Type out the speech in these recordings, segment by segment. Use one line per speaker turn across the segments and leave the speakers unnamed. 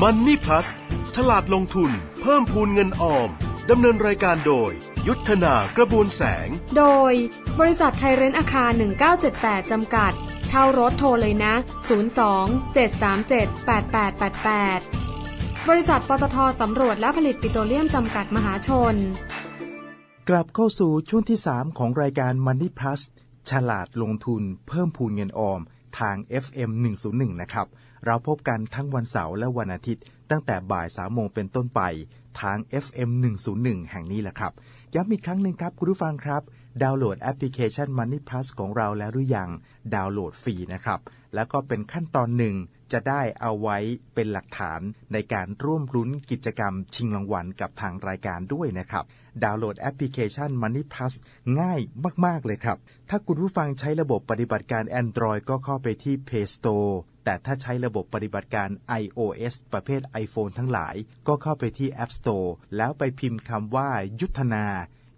มันนี่พลัสฉลาดลงทุน เพิ่มพูนเงินออม ดำเนินรายการโดย ยุทธนากระบวนแสง
โดย บริษัทไทยเรนท์อาคาร 1978 จำกัด เช่ารถโทรเลยนะ 02 737 8888 บริษัทปตทสำรวจและผลิตปิโตรเลียมจำกัดมหาชน
กลับเข้าสู่ช่วงที่ 3 ของรายการ Money Plus ฉลาดลงทุนเพิ่มพูนเงินออมทาง FM 101 นะครับ เราพบกันทั้งวันเสาร์และวันอาทิตย์ ตั้งแต่บ่าย3โมงเป็นต้นไป ทาง FM 101 แห่งนี้แหละครับ ย้ำอีกครั้งหนึ่งครับ คุณผู้ฟังครับ ดาวน์โหลดแอปพลิเคชัน Money Plus ของเราแล้วหรือยัง ดาวน์โหลดฟรีนะครับ แล้วก็เป็นขั้นตอนหนึ่งจะได้เอาไว้เป็นหลักฐานในการร่วมลุ้นกิจกรรมชิงรางวัลกับทางรายการด้วยนะครับ ดาวน์โหลดแอปพลิเคชัน Money Plus ง่ายมาก ๆ เลยครับ ถ้าคุณผู้ฟังใช้ระบบปฏิบัติการ Android ก็เข้าไปที่ Play Store แต่ถ้าใช้ระบบปฏิบัติการ iOS ประเภท iPhone ทั้งหลาย ก็เข้าไปที่ App Store แล้วไปพิมพ์คำว่ายุทธนา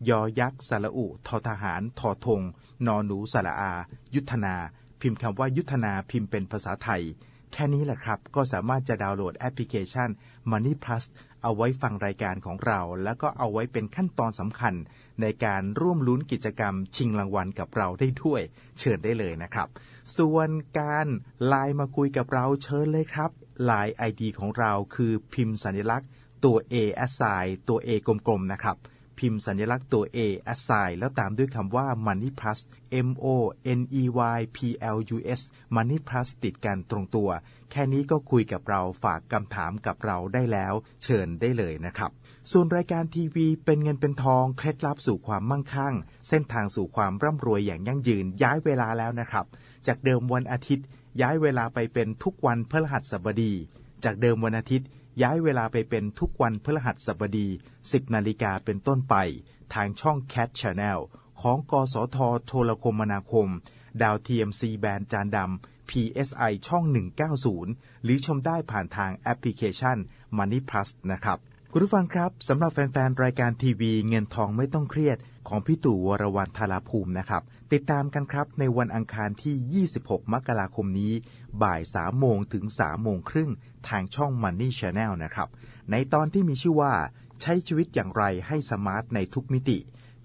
ยอยักษ์สระอุทอทหารทอทง นอหนูสระอา ยุทธนา พิมพ์คำว่ายุทธนาพิมพ์เป็นภาษาไทย แค่นี้แหละครับ ก็สามารถจะดาวน์โหลดแอปพลิเคชัน Money Plus เอาไว้ฟังรายการของเรา แล้วก็เอาไว้เป็นขั้นตอนสำคัญ ในการร่วมลุ้นกิจกรรมชิงรางวัลกับเราได้ด้วย เชิญได้เลยนะครับ ส่วนการไลน์มาคุยกับเราเชิญเลยครับไลน์ ID ของเราคือพิมพ์สัญลักษณ์ตัว A assign ตัว A กลมๆนะครับ พิมพ์สัญลักษณ์ตัว A assign แล้วตามด้วยคำว่า Money Plus M O N E Y P L U S Money Plus ติดกันตรงตัว แค่นี้ก็คุยกับเราฝากคำถามกับเราได้แล้ว เชิญได้เลยนะครับ ส่วนรายการทีวีเป็นเงินเป็นทอง เคล็ดลับสู่ความมั่งคั่ง เส้นทางสู่ความร่ำรวยอย่างยั่งยืนย้ายเวลาแล้วนะครับ จากเดิมวันอาทิตย์ ย้ายเวลาไปเป็นทุกวันพฤหัสบดี จากเดิมวันอาทิตย์ ย้ายเวลาไปเป็นทุกวันพฤหัสบดี 10 นาฬิกาเป็นต้นไป ทางช่อง Cat Channel ของกสทโทรคมนาคม ดาว TMC แบนจานดำ PSI ช่อง 190 หรือชมได้ผ่านทางแอปพลิเคชัน Money Plus นะครับคุณผู้ฟังครับสำหรับแฟนๆ รายการทีวีเงินทองไม่ต้องเครียดของพี่ตู่วรวรรณธาราภูมินะครับ ติดตามกันครับในวันอังคารที่ 26 มกราคมนี้ บ่าย 3 โมงถึง 3 โมงครึ่งทางช่อง Money Channel นะครับ ในตอนที่มีชื่อว่า ใช้ชีวิตอย่างไรให้สมาร์ทในทุกมิติ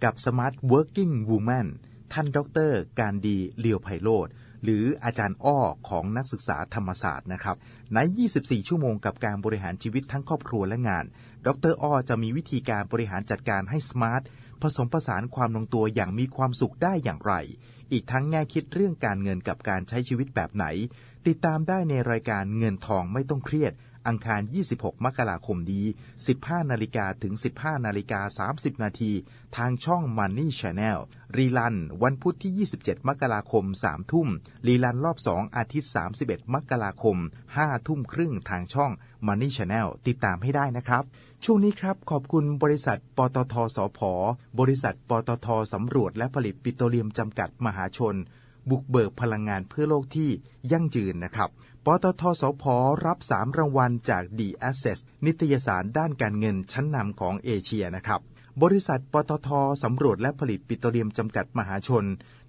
กับ Smart Working Woman ท่านดร การดีเลียวไพโรธหรืออาจารย์อ้อของนักศึกษาธรรมศาสตร์นะครับ ใน 24 ชั่วโมงกับการบริหารชีวิตทั้งครอบครัวและงาน ดรอ้อจะมีวิธีการบริหารจัดการให้สมาร์ท ผสมผสานความลงตัวอย่างมีความสุขได้อย่างไร อีกทั้งแง่คิดเรื่องการเงินกับการใช้ชีวิตแบบไหน ติดตามได้ในรายการเงินทองไม่ต้องเครียด อังคาร 26 มกราคมนี้ 15 นาฬิกาถึง 15 นาฬิกา 30 นาที ทางช่อง Money Channel รีลัน วันพุธที่ 27 มกราคม 3 ทุ่ม รีลันรอบ 2 อาทิตย์ 31 มกราคม 5 ทุ่มครึ่งทางช่อง Money Channel ติดตามให้ได้นะครับ ช่วงนี้ครับขอบคุณบริษัท ปตทสพบริษัท ปตทสำรวจและผลิตปิโตรเลียมจำกัดมหาชน บุกเบิกพลังงานเพื่อโลกที่ยั่งยืนนะครับ ปตทสพรับ 3 รางวัลจาก The Access นิตยสารด้านการเงินชั้นนำของเอเชียนะครับบริษัท ปตทสำรวจและผลิตปิโตรเลียมจำกัดมหาชน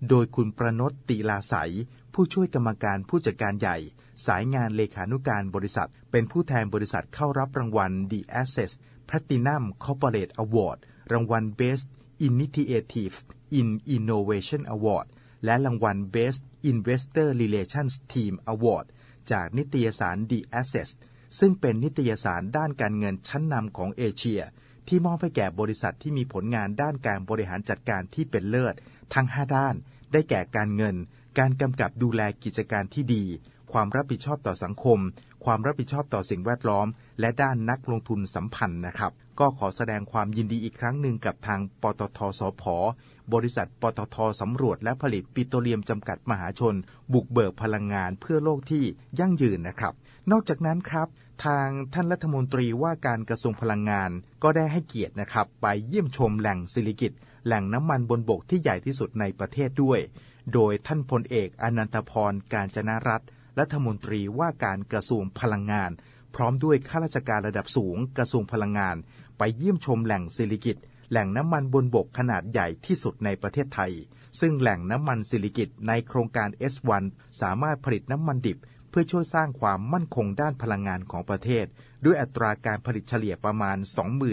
โดยคุณประนตติลาใสยผู้ช่วยกรรมการผู้จัดการใหญ่ สายงานเลขานุการบริษัท เป็นผู้แทนบริษัทเข้ารับรางวัล The Access Platinum Corporate Award รางวัล Best Initiative in Innovation Award และรางวัล Best Investor Relations Team Award จากนิตยสาร The Access ซึ่งเป็นนิตยสารด้านการเงินชั้นนำของเอเชีย ที่มอบให้แก่บริษัทที่มีผลงานด้านการบริหารจัดการที่เป็นเลิศ ทั้ง 5 ด้าน ได้แก่การเงิน การกำกับดูแลกิจการที่ดี ความรับผิดชอบต่อสังคม ความรับผิดชอบต่อสิ่งแวดล้อม และด้านนักลงทุนสัมพันธ์นะครับ ก็ขอแสดงความยินดีอีกครั้งหนึ่งกับทางปตทสพบริษัท ปตทสำรวจและผลิตปิโตรเลียมจำกัดมหาชน บุกเบิกพลังงานเพื่อโลกที่ยั่งยืนนะครับ นอกจากนั้นครับ ทางท่านรัฐมนตรีว่าการกระทรวงพลังงาน ก็ได้ให้เกียรตินะครับ ไปเยี่ยมชมแหล่งสิริกิตแหล่งน้ำมันบนบกที่ใหญ่ที่สุดในประเทศด้วย โดยท่านพลเอกอนันตพร การจนารัตน์ รัฐมนตรีว่าการกระทรวงพลังงาน พร้อมด้วยข้าราชการระดับสูงกระทรวงพลังงาน ไปเยี่ยมชมแหล่งสิริกิตแหล่งน้ำมันบนบกขนาดใหญ่ที่สุดในประเทศไทย ซึ่งแหล่งน้ำมันสิริกิตในโครงการ S1 สามารถผลิตน้ำมันดิบ เพื่อช่วยสร้างความมั่นคงด้านพลังงานของประเทศ ด้วยอัตราการผลิตเฉลี่ยประมาณ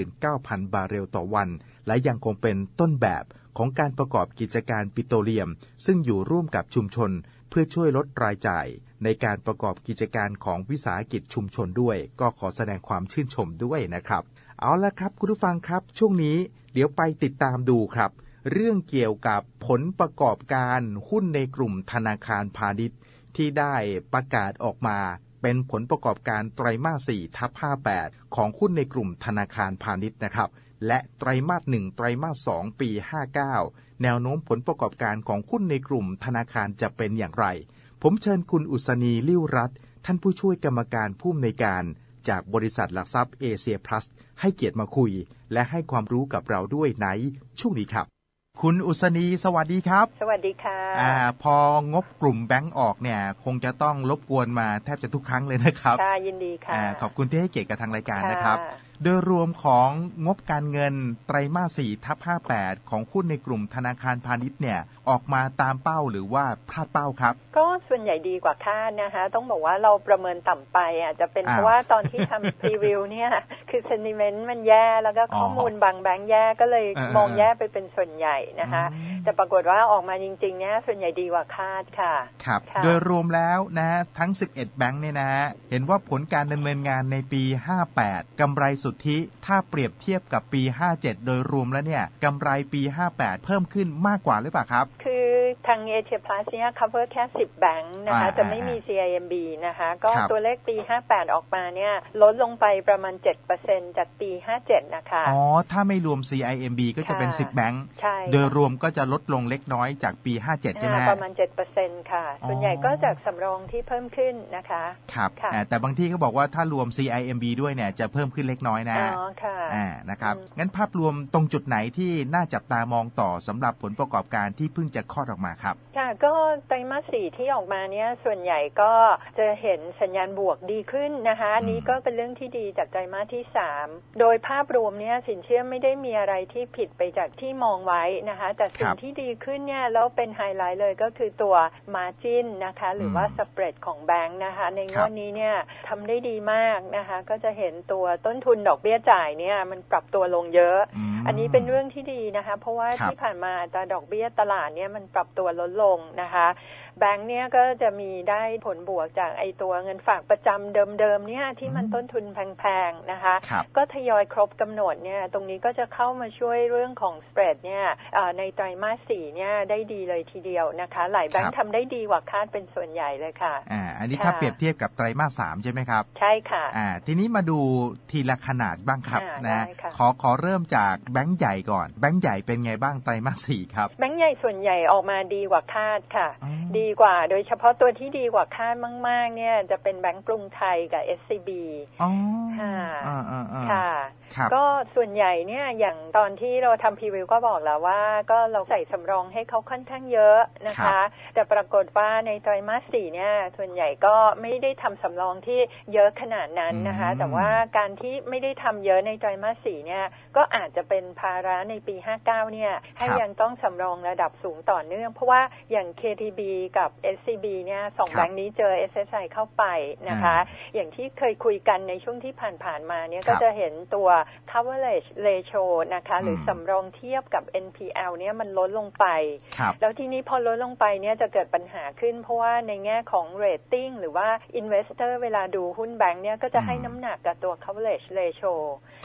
29,000 บาร์เรลต่อวัน และยังคงเป็นต้นแบบของการประกอบกิจการปิโตรเลียม ซึ่งอยู่ร่วมกับชุมชน เพื่อช่วยลดรายจ่าย ในการประกอบกิจการของวิสาหกิจชุมชนด้วย ก็ขอแสดงความชื่นชมด้วยนะครับ เอาละครับคุณผู้ฟังครับช่วงนี้เดี๋ยวไปติดตามดูครับ เรื่องเกี่ยวกับผลประกอบการหุ้นในกลุ่มธนาคารพาณิชย์ ที่ได้ประกาศออกมาเป็นผลประกอบการไตรมาส4ทับ58 ของหุ้นในกลุ่มธนาคารพาณิชย์นะครับ และไตรมาส1ไตรมาส2ปี 59 แนวโน้มผลประกอบการของหุ้นในกลุ่มธนาคารจะเป็นอย่างไร ผมเชิญคุณอุศนีลิ้วรัตน์ท่านผู้ช่วยกรรมการผู้อำนวยการจากบริษัทหลักทรัพย์เอเชียพลัสให้เกียรติมาคุย และให้ความรู้กับเราด้วยในช่วงนี้ครับ คุณอุศนีสวัสดีครับ
สวัสดีค่ะ
อ่าพองบกลุ่มแบงก์ออกเนี่ย คงจะต้องรบกวนมาแทบจะทุกครั้งเลยนะครับ
ค่ะยินดีค่ะ
อาขอบคุณที่ให้เกียรติกับทางรายการนะครับ
ค่ะ
โดยรวมของงบการเงินไตรมาส4ทับ58 ของหุ้นในกลุ่มธนาคารพาณิชย์เนี่ยออกมาตามเป้าหรือว่าพลาดเป้าครับ
ก็ส่วนใหญ่ดีกว่าคาดนะคะ ต้องบอกว่าเราประเมินต่ำไปอาจจะเป็น
อ้าว
เพราะว่าตอนที่ทำพรีวิวเนี่ยคือเซนิเมนต์มันแย่แล้วก็ข้อมูลบางแบงค์แย่ก็เลย
เออ
มองแย่ไปเป็นส่วนใหญ่นะคะ
อืม
แต่ปรากฏว่าออกมาจริงๆเนี่ยส่วนใหญ่ดีกว่าคาดค่ะ
ครับ
ค่ะ
โดยรวมแล้วนะทั้ง 11 แบงค์เนี่ยนะ เห็นว่าผลการดำเนินงานในปี 58กำไรสุทธิ ถ้าเปรียบเทียบกับปี 57 โดยรวมแล้วเนี่ยกำไรปี 58 เพิ่มขึ้นมากกว่าหรือเปล่าครับ
คือทางเอเชียพลัสเนี่ย cover แค่ 10 แบงค์นะคะ
อ่า
จะไม่มี
อ่า
CIMB นะคะ ก็
ครับ
ตัวเลขปี 58 ออกมาเนี่ยลดลงไปประมาณ 7%จากปี 57 นะคะ
อ๋อ ถ้าไม่รวม CIMB ก็จะเป็น
ค่ะ
10 แบงค์
ใช่
โดย
ค่ะ
รวมก็จะลดลงเล็กน้อยจากปี 57 ใช่ไหม
อ่า
ฮะ
ประมาณ7%ค่ะ
อ๋อ
ส่วนใหญ่ก็จากสำรองที่เพิ่มขึ้นนะคะ
ครับ
ค่ะ
อ่าแต่บางที่เขาบอกว่าถ้ารวม CIMB ด้วยเนี่ยจะเพิ่มขึ้นเล็กน้อยนะ
อ๋อค่ะ
อ่านะครับ
อืม
งั้นภาพรวมตรงจุดไหนที่น่าจับตามองต่อสำหรับผลประกอบการที่เพิ่งจะคลอดออกมาครับ
ค่ะก็ไตรมาสสี่ที่ออกมาเนี่ยส่วนใหญ่ก็จะเห็นสัญญาณบวกดีขึ้นนะคะอันนี้
อืม
ก็เป็นเรื่องที่ดีจากไตรมาสที่ 3 โดยภาพรวมเนี่ยสินเชื่อไม่ได้มีอะไรที่ผิดไปจากที่มองไว้นะคะ แต่สิ่งที่ดีขึ้นเนี่ยแล้วเป็นไฮไลท์เลยก็คือตัว Margin นะคะ หรือว่าสเปรดของแบงค์นะคะ ในงวดนี้เนี่ยทำได้ดีมากนะคะ ก็จะเห็นตัวต้นทุนดอกเบี้ยจ่ายเนี่ยมันปรับตัวลงเยอะ
ม
อันนี้เป็นเรื่องที่ดีนะคะ เพราะว่า
ครับ
ที่ผ่านมาอัตราดอกเบี้ยตลาดเนี่ยมันปรับตัวลดลงนะคะ แบงค์เนี่ยก็จะมีได้ผลบวกจากไอตัวเงินฝากประจำเดิมๆเนี่ยที่มัน
อืม
ต้นทุนแพงๆนะคะ
ครับ
ก็ทยอยครบกำหนดเนี่ยตรงนี้ก็จะเข้ามาช่วยเรื่องของสเปรดเนี่ยเอ่อในไตรมาสสี่เนี่ยได้ดีเลยทีเดียวนะคะ หลายแบง
ครั
ค์
บ
ทำได้ดีกว่าคาดเป็นส่วนใหญ่เลยค่ะ
อ่าอันนี้
ค่ะ
ถ้าเปรียบเทียบกับไตรมาสสามใช่ไหมครับ
ใช่ค่ะ
อ่าทีนี้มาดูทีละขนาดบ้างครับ
อ่า
นะ
ได้ค่ะ
ขอขอเริ่มจากแบงก์ใหญ่ก่อน แบงก์ใหญ่เป็นไงบ้างไตรมาสสี่ครับ
แบงค์ใหญ่ส่วนใหญ่ออกมาดีกว่าคาดค่ะ
อ๋อ
ดีกว่า โดยเฉพาะตัวที่ดีกว่าคาดมาก ๆ เนี่ย จะเป็นแบงก์กรุงไทยกับ SCB
อ๋อ
ค่ะ
อ่าอ่าอ่า
ค่ะ
ครับ
ก็ส่วนใหญ่เนี่ยอย่างตอนที่เราทำพรีวิวก็บอกแล้วว่า ก็เราใส่สำรองให้เขาค่อนข้างเยอะนะ
ครั
คะ
บ
แต่ปรากฏว่าในไตรมาสสี่เนี่ยส่วนใหญ่ก็ไม่ได้ทำสำรองที่เยอะขนาดนั้นนะคะ
อืม
แต่ว่าการที่ไม่ได้ทำเยอะในไตรมาสสี่เนี่ยก็อาจจะเป็นภาระในปี 59 เนี่ยให้ยังต้องสำรองระดับสูงต่อเนื่อง เพราะว่าอย่าง KTB กับ SCB เนี่ยสอง
ครับ
แบงค์นี้เจอ SSI เข้าไปนะคะ อย่างที่เคยคุยกันในช่วงที่ผ่านๆมาเนี่ย
ครั
ก็
บ
จะเห็นตัว coverage ratio นะคะหรืออ
ม
สำรองเทียบกับ NPL เนี่ยมันลดลงไป
ครับ
แล้วทีนี้พอลดลงไปเนี่ยจะเกิดปัญหาขึ้น เพราะว่าในแง่ของ rating หรือว่า investor เวลาดูหุ้นแบงค์เนี่ยก็จะให้
อืม
น้ำหนักกับตัว coverage ratio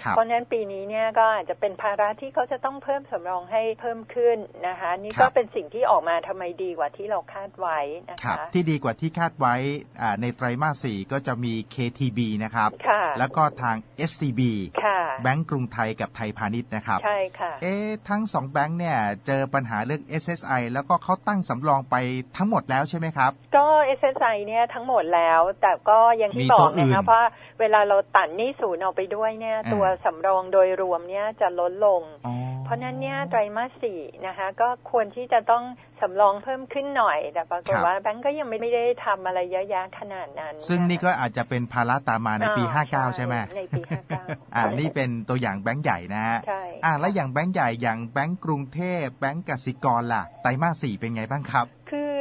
ครับ
เพราะฉะนั้นปีนี้เนี่ยก็อาจจะเป็นภาระที่เขาจะต้องเพิ่มสำรองให้เพิ่มขึ้นนะคะ นี่
ครั
ก็
บ
เป็นสิ่งที่ออกมาทำไมดีกว่าที่เราคาดไว้นะ
ครั
คะ
บที่ดีกว่าที่คาดไว้อ่าในไตรมาสสี่ก็จะมี KTB นะครับ
ค่ะ
แล้วก็ทาง SCB
ค่ะ
แบงก์กรุงไทยกับไทยพาณิชย์นะครับ
ใช่ค่ะ
เอ๊ะทั้งสองแบงก์เนี่ยเจอปัญหาเรื่อง SSI แล้วก็เขาตั้งสำรองไปทั้งหมดแล้วใช่ไหมครับ
ก็ SSI เนี่ยทั้งหมดแล้ว แต่ก็ยัง
มี
ที่บ
ตั
อ
ว
ก
อื่
นะ
น
คะว่าเวลาเราตัดหนี้ศูนย์ออกไปด้วยเนี่ย
อ่า
ตัวสำรองโดยรวมเนี่ยจะลดลง
อ๋อ
เพราะนั้นเนี่ยไตรมาสสี่นะคะ ก็ควรที่จะต้องสำรองเพิ่มขึ้นหน่อย แต่ปรากฏว่าแบงก์ก็ยังไม่ได้ทำอะไรเยอะแยะขนาดนั้น
ซึ่งนี่ก็อาจจะเป็นภาระตามมาในปี
อ่า
59 ใช่ไหม
ในปี 59
อ่านี่เป็นตัวอย่างแบงก์ใหญ่นะฮะ
ใช่
อ่าแล้วอย่างแบงก์ใหญ่อย่างแบงก์กรุงเทพแบงก์กสิกรล่ะไตรมาสสี่เป็นไงบ้างครับ
คือ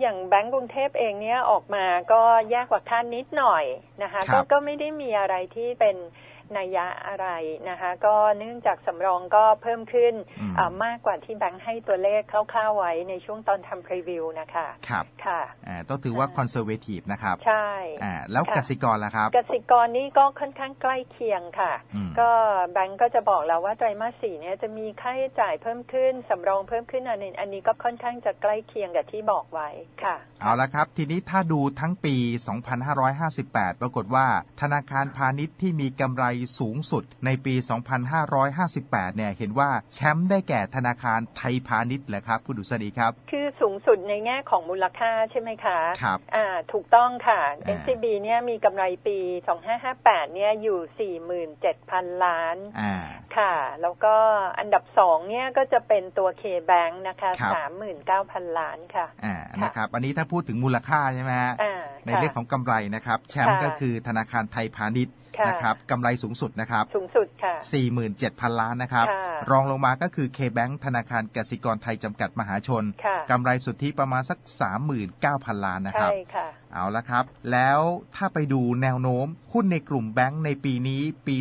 อย่างแบงก์กรุงเทพเองเนี่ยออกมาก็แย่กว่าคาดนิดหน่อยนะคะ
ครั
ก็
บ
ก็ไม่ได้มีอะไรที่เป็น นัยยะอะไรนะคะ ก็เนื่องจากสำรองก็เพิ่มขึ้น
อืม
อ่ามากกว่าที่แบงก์ให้ตัวเลขคร่าวๆไว้ในช่วงตอนทำพรีวิวนะคะ
ครับ
ค่ะ
อ่าต้องถือว่า
อ่า
คอนเซอร์เวทีฟนะครับ
ใช่
อ่าแล้ว
ค่ะ
กสิกรล่ะครับ
กสิกรนี่ก็ค่อนข้างใกล้เคียงค่ะ
อืม
ก็แบงก์ก็จะบอกแล้วว่าไตรมาสสี่เนี่ยจะมีค่าใช้จ่ายเพิ่มขึ้นสำรองเพิ่มขึ้นอันนี้อันนี้ก็ค่อนข้างจะใกล้เคียงกับที่บอกไว้ค่ะ
เอาละครับ ทีนี้ถ้าดูทั้งปี 2558 ปรากฏว่าธนาคารพาณิชย์ที่มีกำไรสูงสุดในปี 2558 เนี่ยเห็นว่าแชมป์ได้แก่ธนาคารไทยพาณิชย์แหละครับคุณดุษฎีครับ
คือสูงสุดในแง่ของมูลค่าใช่ไหมคะ
ครับ
อ่าถูกต้องค่ะ
อ่า
NCB เนี่ยมีกำไรปี 2558 เนี่ยอยู่ 47,000 ล้าน
อ่า
ค่ะ แล้วก็อันดับสองเนี่ยก็จะเป็นตัว K-Bank นะคะ
ครับ
39,000 ล้านค่ะ
อ่านะครับอันนี้ถ้าพูดถึงมูลค่าใช่ไหมฮะ
อ่า
ใน
ค่ะ
เรื่องของกำไรนะครับ แชมป์
ค่ะ
ก็คือธนาคารไทยพาณิชย์
ค่ะ
นะครับกำไรสูงสุดนะครับ
สูงสุดค่ะ
47,000 ล้านนะครับ
ค่ะ
รองลงมาก็คือ K-Bank ธนาคารกสิกรไทยจำกัดมหาชน
ค่ะ
กำไรสุทธิประมาณสัก 39,000 ล้านนะครับ
ใช่ค่ะ
เอาละครับ แล้วถ้าไปดูแนวโน้ม หุ้นในกลุ่มแบงก์ในปีนี้ปี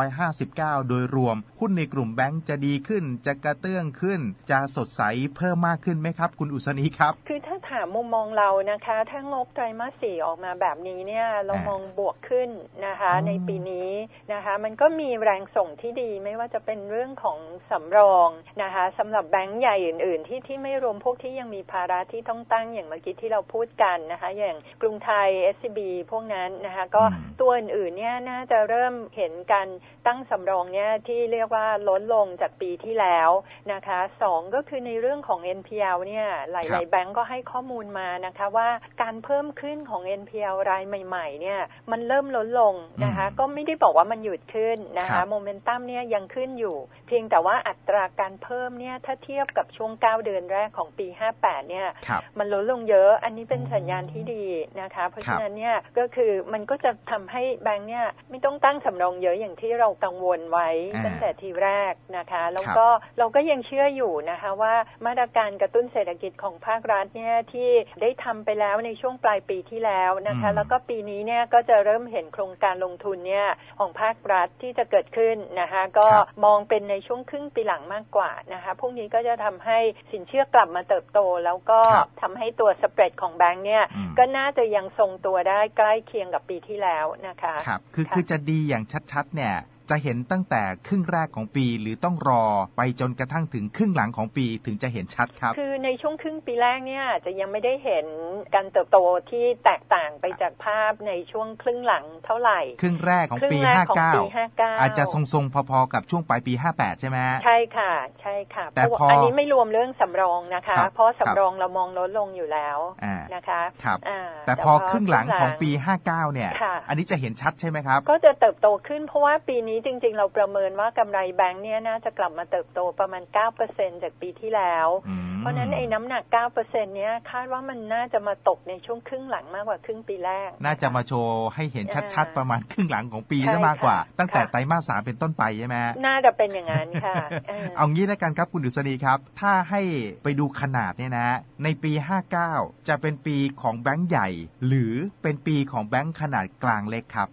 2559 โดยรวม หุ้นในกลุ่มแบงก์จะดีขึ้น จะกระเตื้องขึ้น จะสดใสเพิ่มมากขึ้นไหมครับ คุณอุษณีครับ
คือถ้าถามมุมมองเรานะคะ ถ้างบไตรมาสสี่ออกมาแบบนี้เนี่ยเรา
อ่าม
มองบวกขึ้นนะคะ
อ๋อ
ในปีนี้นะคะ มันก็มีแรงส่งที่ดีไม่ว่าจะเป็นเรื่องของสำรองนะคะสำหรับแบงก์ใหญ่อื่น ๆ ที่ที่ไม่รวมพวกที่ยังมีภาระที่ต้องตั้งอย่างเมื่อกี้ที่เราพูดกันนะคะอย่างกรุงไทย SCB พวกนั้นนะคะก็
อืม
ตัวอื่นๆเนี่ยน่าจะเริ่มเห็นการตั้งสำรองเนี่ยที่เรียกว่าลดลงจากปีที่แล้วนะคะสองก็คือในเรื่องของ NPL เนี่ยห
ครั
ลาย
บ
ๆแบงก์ก็ให้ข้อมูลมานะคะว่าการเพิ่มขึ้นของ NPL รายใหม่ ๆ เนี่ยมันเริ่มลดลงนะคะ
อืม
ก็ไม่ได้บอกว่ามันหยุดขึ้นนะ
ครั
คะ
บ
โมเมนตัมเนี่ยยังขึ้นอยู่ เพียงแต่ว่าอัตราการเพิ่มเนี่ยถ้าเทียบกับช่วง 9 เดือนแรกของปี 58 เนี่ย
ครับ
มันลดลงเยอะ อันนี้เป็นสัญญาณที่ดีนะคะ เพราะ
ครั
ฉะ
บ
นั้นเนี่ยก็คือมันก็จะทำให้แบงค์เนี่ยไม่ต้องตั้งสำรองเยอะอย่างที่เรากังวลไว้
อ่า
ตั้งแต่ทีแรกนะคะ แล้ว
ครับ
ก็เราก็ยังเชื่ออยู่นะคะว่ามาตรการกระตุ้นเศรษฐกิจของภาครัฐเนี่ยที่ได้ทำไปแล้วในช่วงปลายปีที่แล้วนะคะ
อืม
แล้วก็ปีนี้เนี่ยก็จะเริ่มเห็นโครงการลงทุนเนี่ยของภาครัฐที่จะเกิดขึ้นนะคะ ก็
ครับ
มองเป็นในช่วงครึ่งปีหลังมากกว่านะคะพวกนี้ก็จะทำให้สินเชื่อกลับมาเติบโต แล้วก็
ครับ
ทำให้ตัวสเปรดของแบงค์เนี่ย
อืม
ก็น่าจะยังทรงตัวได้ใกล้เคียงกับปีที่แล้วนะคะ
ครับ คือ
ค่ะ
คือจะดีอย่างชัดๆ เนี่ย จะเห็นตั้งแต่ครึ่งแรกของปีหรือต้องรอไปจนกระทั่งถึงครึ่งหลังของปีถึงจะเห็นชัดครับ
คือในช่วงครึ่งปีแรกเนี่ยอาจจะยังไม่ได้เห็นการเติบโตที่แตกต่างไปจากภาพในช่วงครึ่งหลังเท่าไหร่
ครึ่งแรกของ
ครึ่
ปี
งแรกของปี
59
59
อาจจะทรงๆ พอๆ กับช่วงปลายปี 58 ใช่ไหมฮะ
ใช่ค่ะ ใช่ค่ะ
แต่
เพราะ
พอ
ว่าอันนี้ไม่รวมเรื่องสำรองนะคะ
ครับ
เพราะ
ครับ
สำรองเรามองลดลงอยู่แล้ว
อ่า
นะคะ
ครับ
อ่า
แต่พอครึ่งหลังของปี 59 เนี่ย
ค่ะ
อันนี้จะเห็นชัดใช่ไหมครับ
ก็จะเติบโตขึ้นเพราะว่าปีนี้จริง ๆ เราประเมินว่ากำไรแบงค์เนี่ยน่าจะกลับมาเติบโตประมาณ 9%จากปีที่แล้ว
อืม
เพราะฉะนั้นไอ้น้ำหนัก 9%เนี้ยคาดว่ามันน่าจะมาตกในช่วงครึ่งหลังมากกว่าครึ่งปีแรก
น่าจะมาโชว์ให้เห็นชัดๆ ประมาณครึ่งหลังของปี
ใช่
ซะมากกว่า
ค่ะ
ตั้งแต่
ค่ะ
ไตรมาสสามเป็นต้นไปใช่ไหมฮะ
น่าจะเป็นอย่างนั้นค่ะเออ
เอางี้แล้วกันครับคุณดุษฎีครับ ถ้าให้ไปดูขนาดเนี่ยนะ ในปี 59 จะเป็นปีของแบงก์ใหญ่ หรือเป็นปีของแบงก์ขนาดกลางเล็กครับ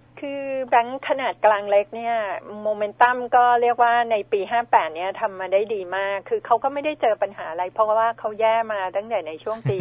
คือแบงค์ขนาดกลางเล็กเนี่ยโมเมนตัมก็เรียกว่าในปี 58 เนี่ยทำมาได้ดีมาก คือเขาก็ไม่ได้เจอปัญหาอะไร เพราะว่าเขาแย่มาตั้งแต่ในช่วงปี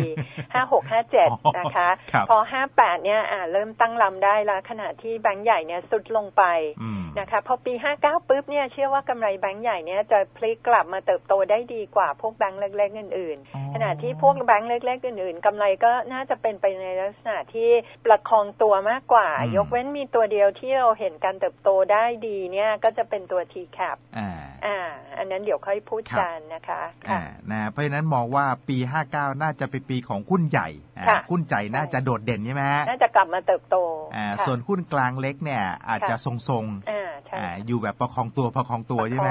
56 57 นะคะ
ครับ
พอ 58 เนี่ยอ่าเริ่มตั้งลำได้แล้วขณะที่แบงค์ใหญ่เนี่ยสุดลงไป
อืม
นะคะพอปี 59 ปุ๊บเนี่ยเชื่อว่ากำไรแบงก์ใหญ่เนี่ยจะพลิกกลับมาเติบโตได้ดีกว่าพวกแบงก์เล็กๆอื่น
อ๋อ
ๆขณะที่พวกแบงก์เล็กๆอื่นๆกำไรก็น่าจะเป็นไปในลักษณะที่ประคองตัวมากกว่า
อืม
ยกเว้นมีตัวเดียวที่เราเห็นการเติบโตได้ดีเนี่ยก็จะเป็นตัว TCAP
อ่า
อ่า อันนั้นเดี๋ยวค่อยพูด
ครับ
กันนะคะ
อ่า
ค่ะ
นะเพราะฉะนั้นมองว่าปี 59 น่าจะเป็นปีของหุ้นใหญ่อ่า
ค่ะ
หุ้นใหญ่น่าจะโดดเด่นใช่ไหมฮะ
น่าจะกลับมาเติบโต
อ่า
ค่ะ
ส่วนหุ้นกลางเล็กเนี่ยอาจจะ
ค่ะ
ทรง
อ่า
ๆ
ใช่
อ่า
ค่ะ
อยู่แบบประคองตัวประคองตัวใช่ไหม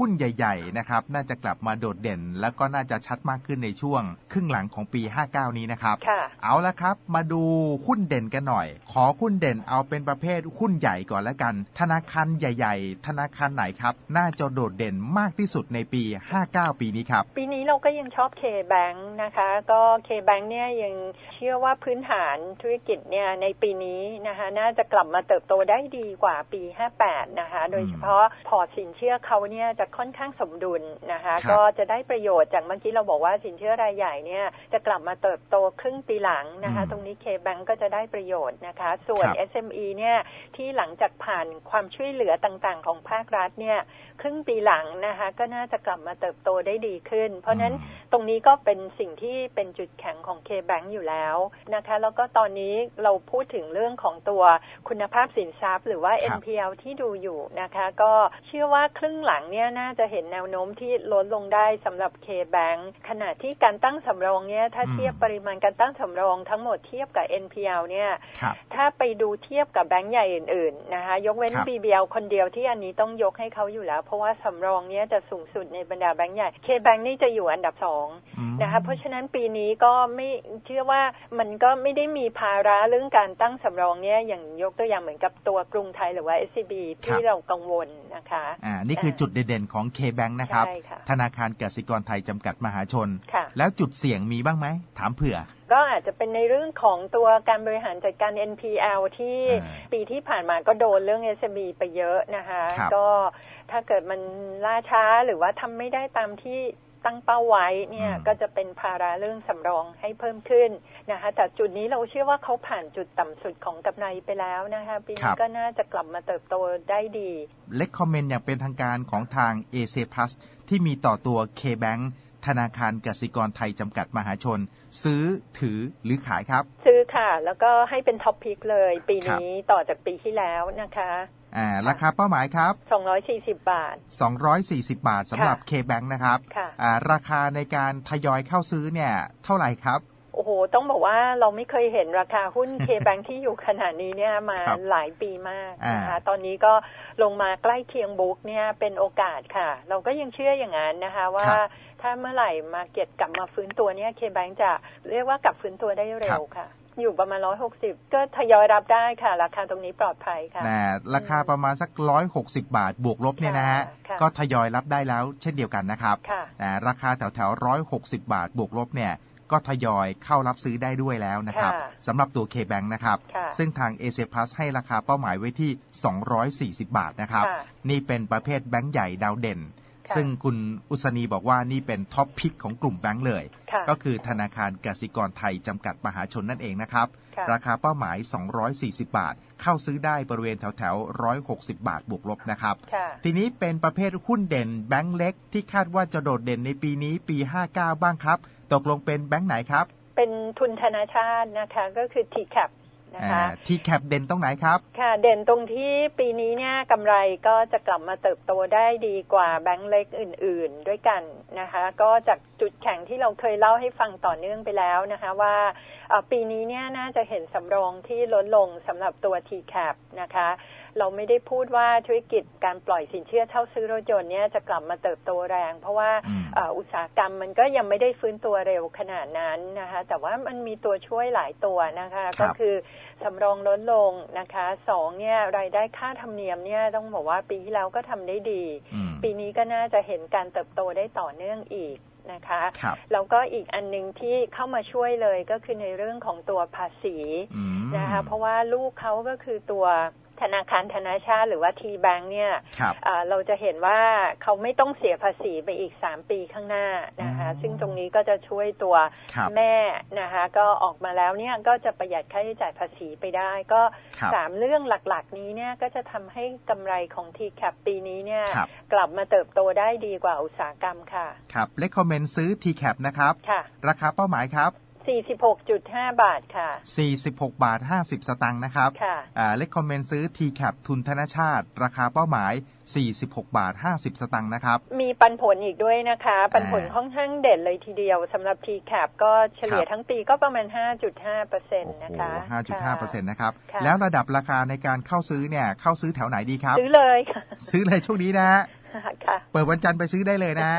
หุ้นใหญ่ๆนะครับน่าจะกลับมาโดดเด่น แล้วก็น่าจะชัดมากขึ้นในช่วง ครึ่งหลังของปี 59 นี้นะครับ
ค่ะ
เอาละครับ มาดูหุ้นเด่นกันหน่อย ขอหุ้นเด่นเอาเป็นประเภทหุ้นใหญ่ก่อนแล้วกัน ธนาคารใหญ่ๆ ธนาคารไหนครับ น่าจะโดดเด่นมากที่สุดในปี 59 ปีนี้ครับ
ปีนี้เราก็ยังชอบ K-Bank นะคะ ก็ K-Bank เนี่ยยังเชื่อว่าพื้นฐานธุรกิจเนี่ยในปีนี้นะคะน่าจะกลับมาเติบโตได้ดีกว่าปี 58 นะคะ โดยเฉพาะพอร์ตสินเชื่อเขาเนี่ยจะค่อนข้างสมดุลนะคะ
ครับ
ก็จะได้ประโยชน์จากเมื่อกี้เราบอกว่าสินเชื่อรายใหญ่เนี่ยจะกลับมาเติบโตครึ่งปีหลังนะคะ
อืม
ตรงนี้ K-Bank ก็จะได้ประโยชน์นะคะ ส่วน
ครับ
SME เนี่ยที่หลังจากผ่านความช่วยเหลือต่างๆ ของภาครัฐเนี่ยครึ่งปีหลังนะคะ ก็น่าจะกลับมาเติบโตได้ดีขึ้น เพราะฉะนั้นตรงนี้ก็เป็นสิ่งที่เป็นจุดแข็งของ K-Bank อยู่แล้วนะคะ แล้วก็ตอนนี้เราพูดถึงเรื่องของตัวคุณภาพสินทรัพย์ หรือว่า
ครับ
NPL ที่ดูอยู่นะคะ ก็เชื่อว่าครึ่งหลังเนี่ยน่าจะเห็นแนวโน้มที่ลดลงได้สำหรับ K-Bank ขณะที่การตั้งสำรองเนี่ยถ้า
อืม
เทียบปริมาณการตั้งสำรองทั้งหมดเทียบกับ NPL เนี่ย
ครับ
ถ้าไปดูเทียบกับแบงก์ใหญ่อื่นๆนะคะยกเว้น
ครับ
BBL คนเดียวที่อันนี้ต้องยกให้เขาอยู่แล้ว เพราะว่าสำรองเนี้ยจะสูงสุดในบรรดาแบงก์ใหญ่ K-Bank นี่จะอยู่อันดับสอง
อืม
นะคะเพราะฉะนั้นปีนี้ก็ไม่เชื่อว่ามันก็ไม่ได้มีภาระเรื่องการตั้งสำรองเนี้ยอย่างยกตัวอย่างเหมือนกับตัวกรุงไทยหรือว่า SCB ที่เรากังวลนะคะ
อ่านี่คือจุดเด่นๆของ K-Bank นะครับ
ใช่ค่ะ
ธนาคารกสิกรไทยจำกัดมหาชน
ค่ะ
แล้วจุดเสี่ยงมีบ้างไหม ถามเผื่อ
ก็อาจจะเป็นในเรื่องของตัวการบริหารจัดการ NPL ที่
อ่า
ปีที่ผ่านมาก็โดนเรื่อง SME ไปเยอะนะคะ
ครับ
ก็ถ้าเกิดมันล่าช้าหรือว่าทำไม่ได้ตามที่ ตั้งเป้าไว้เนี่ย
อืม
ก็จะเป็นภาระเรื่องสำรองให้เพิ่มขึ้นนะคะแต่จุดนี้เราเชื่อว่าเขาผ่านจุดต่ำสุดของกำไรไปแล้วนะคะปีนี้ก็น่าจะกลับมาเติบโตได้ดี
เล็กคอมเมนต์อย่างเป็นทางการของทาง a c Plus ที่มีต่อตัว K-Bank ธนาคารกสิกรไทยจำกัดมหาชน ซื้อถือหรือขายครับ
ซื้อค่ะ แล้วก็ให้เป็นท็อปพิกเลย ปี
ครับ
นี้ต่อจากปีที่แล้วนะคะ
อ่าราคาเป้าหมายครับ
240 บาท
240 บาทสำหรับ K-Bank นะครับ
ค่ะ
อ่าราคาในการทยอยเข้าซื้อเนี่ยเท่าไหร่ครับ
โอ้โห ต้องบอกว่าเราไม่เคยเห็นราคาหุ้น K-Bank ที่อยู่ขนาดนี้เนี่ยมา
ครับ
หลายปีมากนะคะ
อ่า
ตอนนี้ก็ลงมาใกล้เคียงบุ๊กเนี่ยเป็นโอกาสค่ะ เราก็ยังเชื่ออย่างนั้นนะคะ ว่า
ครับ
ถ้าเมื่อไหร่มาเก็ตกลับมาฟื้นตัวเนี่ย K-Bank จะเรียกว่ากลับฟื้นตัวได้เร็วค่ะ อยู่ประมาณ160ก็ทยอยรับได้ค่ะ ราคาตรงนี้ปลอดภัยค่ะ
นะราคาประมาณสัก160บาทบวกลบเนี่ยนะฮะ
ค่ะ
ก็ทยอยรับได้แล้วเช่นเดียวกันนะครับ
ค่ะ
นะราคาแถวแถว160บาทบวกลบเนี่ยก็ทยอยเข้ารับซื้อได้ด้วยแล้วนะครับ
ค่ะ
สำหรับตัว K-Bank นะครับ
ค่ะ
ซึ่งทาง a c Plus ให้ราคาเป้าหมายไว้ที่ 240 บาทนะครับ
ค่ะ
นี่เป็นประเภทแบงก์ใหญ่ดาวเด่น
ค่ะ
ซึ่งคุณอุศนีบอกว่านี่เป็นท็อปพิกของกลุ่มแบงก์เลย
ค่ะ
ก็คือธนาคารกสิกรไทยจำกัดมหาชนนั่นเองนะครับ
ค่ะ
ราคาเป้าหมาย 240 บาท เข้าซื้อได้บริเวณแถวแถวๆ160 บาทบวกลบนะครับ
ค่ะ
ทีนี้เป็นประเภทหุ้นเด่นแบงก์เล็กที่คาดว่าจะโดดเด่นในปีนี้ปี 59 บ้างครับ ตกลงเป็นแบงก์ไหนครับ
เป็นทุนธนาชาตินะคะก็คือ TCAP นะคะ
ที่แคปเด่นตรงไหนครับ
ค่ะเด่นตรงที่ปีนี้เนี่ยกำไรก็จะกลับมาเติบโตได้ดีกว่าแบงก์เล็กอื่น ๆ ด้วยกันนะคะ ก็จากจุดแข็งที่เราเคยเล่าให้ฟังต่อเนื่องไปแล้วนะคะว่าเอ่อปีนี้เนี่ยน่าจะเห็นสำรองที่ลดลงสำหรับตัว TCAP นะคะ เราไม่ได้พูดว่าธุรกิจการปล่อยสินเชื่อเช่าซื้อรถยนต์เนี่ยจะกลับมาเติบโตแรง เพราะว่า
อืม
เอ่ออุตสาหกรรมมันก็ยังไม่ได้ฟื้นตัวเร็วขนาดนั้นนะคะ แต่ว่ามันมีตัวช่วยหลายตัวนะคะ ก็คือสำรองลดลงนะคะสองเนี่ยรายได้ค่าธรรมเนียมเนี่ยต้องบอกว่าปีที่แล้วก็ทำได้ดี
อืม
ปีนี้ก็น่าจะเห็นการเติบโตได้ต่อเนื่องอีกนะคะ
ครับ
แล้วก็อีกอันหนึ่งที่เข้ามาช่วยเลยก็คือในเรื่องของตัวภาษี
อืม
นะคะเพราะว่าลูกเขาก็คือตัว ธนาคารธนาชาติหรือว่า T Bank เนี่ย
ครับ
อ่าเราจะเห็นว่าเขาไม่ต้องเสียภาษีไปอีก3ปีข้างหน้านะคะ
อืม
ซึ่งตรงนี้ก็จะช่วยตัว
ครับ
แม่นะคะก็ออกมาแล้วเนี่ยก็จะประหยัดค่าใช้จ่ายภาษีไปได้ ก็
ครับ
สามเรื่องหลักๆ นี้เนี่ยก็จะทำให้กำไรของ t c a p ปีนี้เนี่ย
ครับ
กลับมาเติบโตได้ดีกว่าอุตสาหกรรมค่ะ
ครับเลคคอมเมนต์ซื้อ t c a p นะครับ
ค่ะ
ราคาเป้าหมายครับ
46.5บาทค่ะ
46บาท50สตางค์นะครับ
ค่ะ
เลคคอมเมนต์ซื้อ t c a p ทุนธนชาติ ราคาเป้าหมาย 46 บาท 50 สตางค์นะครับ
มีปันผลอีกด้วยนะคะ ปันผล
อ่า
ค่อนข้างเด่นเลยทีเดียวสำหรับ t c a p ก็เฉลี่ย
ครับ
ทั้งปีก็ประมาณ 5.5เปอร์เซ็น
โอ้
ต์
โห
นะคะ
5.5%นะครับ
ค่ะ
แล้วระดับราคาในการเข้าซื้อเนี่ย เข้าซื้อแถวไหนดีครับ
ซื้อเลยค่ะ
ซื้อเลยช่วงนี้นะฮะ
ค่ะ
เปิดวันจันทร์ไปซื้อได้เลยนะ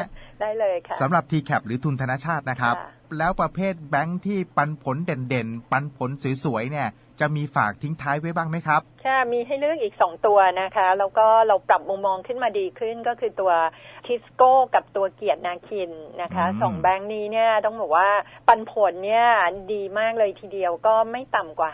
ได้เลยค่ะ
สำหรับ t c a p หรือทุนธนชาตินะครับ
ค่ะ
แล้วประเภทแบงค์ที่ปันผลเด่นๆ ปันผลสวยๆเนี่ย จะมีฝากทิ้งท้ายไว้บ้างไหมครับ
ค่ะมีให้เลือกอีกสองตัวนะคะแล้วก็เราปรับมุมมองขึ้นมาดีขึ้นก็คือตัวทิสโก้กับตัวเกียรตินาคินนะคะ
อืม
สองแบงค์นี้เนี่ยต้องบอกว่าปันผลเนี่ยดีมากเลยทีเดียวก็ไม่ต่ำกว่า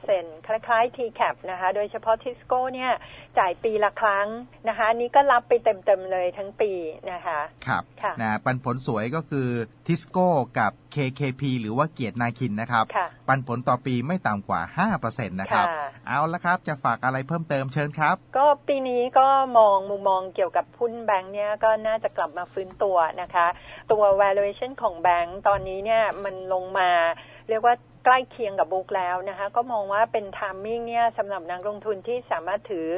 5%คล้ายๆ TCAP นะคะ โดยเฉพาะทิสโก้เนี่ยจ่ายปีละครั้งนะคะอันนี้ก็รับไปเต็มๆเลยทั้งปีนะคะ
ครับ
ค่ะ
นะปันผลสวยก็คือทิสโก้กับ KKP หรือว่าเกียรตินาคินนะครับ
ค่ะ
ปันผลต่อปีไม่ต่ำกว่า 5%นะครับ
ค่ะ
เอาละครับจะฝากอะไรเพิ่มเติมเชิญครับ
ก็ปีนี้ก็มองมุมมองเกี่ยวกับหุ้นแบงค์เนี่ยก็น่าจะกลับมาฟื้นตัวนะคะ ตัว valuation ของแบงค์ตอนนี้เนี่ยมันลงมาเรียกว่า ใกล้เคียงกับบุ๊กแล้วนะคะก็มองว่าเป็นทามมิ่งเนี่ยสำหรับนักลงทุนที่สามารถถือ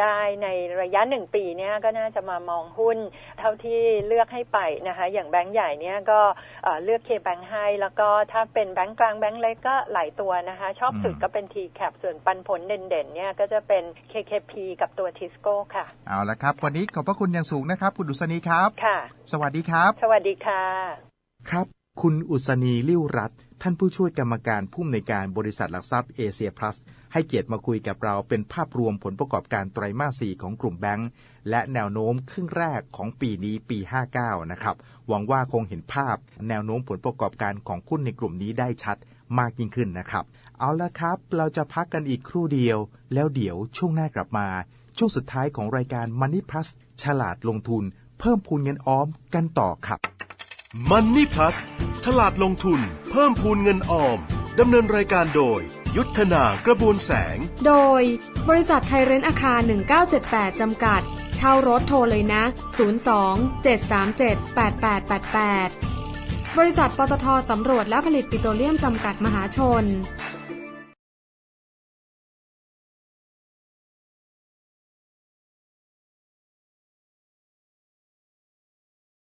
ได้ในระยะหนึ่งปีเนี่ยก็น่าจะมามองหุ้นเท่าที่เลือกให้ไปนะคะอย่างแบงค์ใหญ่เนี่ยก็เอ่อเลือกเคแบงค์ให้ แล้วก็ถ้าเป็นแบงค์กลางแบงค์เล็กก็หลายตัวนะคะชอบสุด
อืม
ก็เป็น T-cap ส่วนปันผลเด่นๆเนี่ยก็จะเป็น KKP กับตัว Tisco ค่ะ
เอาละครับ วันนี้ขอบพระคุณอย่างสูงนะครับ คุณดุษณีครับ
ค่ะ
สวัสดีครับ
สวัสดีค่ะ
ครับ คุณอุศนีลิ้วรัตท่านผู้ช่วยกรรมการผู้อำนวยการบริษัทหลักทรัพย์เอเชียพลัสให้เกียรติมาคุยกับเราเป็นภาพรวมผลประกอบการไตรมาส4ของกลุ่มแบงก์และแนวโน้มครึ่งแรกของปีนี้ปี 59 นะครับ หวังว่าคงเห็นภาพ แนวโน้มผลประกอบการของหุ้นในกลุ่มนี้ได้ชัดมากยิ่งขึ้นนะครับ เอาละครับ เราจะพักกันอีกครู่เดียว แล้วเดี๋ยวช่วงหน้ากลับมา ช่วงสุดท้ายของรายการ Money Plus ฉลาดลงทุน เพิ่มพูนเงินออมกันต่อครับ
มันนี่พลัสฉลาดลงทุน เพิ่มพูนเงินออม ดำเนินรายการโดย ยุทธนากระบวนแสง
โดย บริษัทไทยเรนท์อาคาร 1978 จำกัด เช่ารถโทรเลยนะ 02 737 8888 บริษัทปตทสำรวจและผลิตปิโตรเลียมจำกัดมหาชน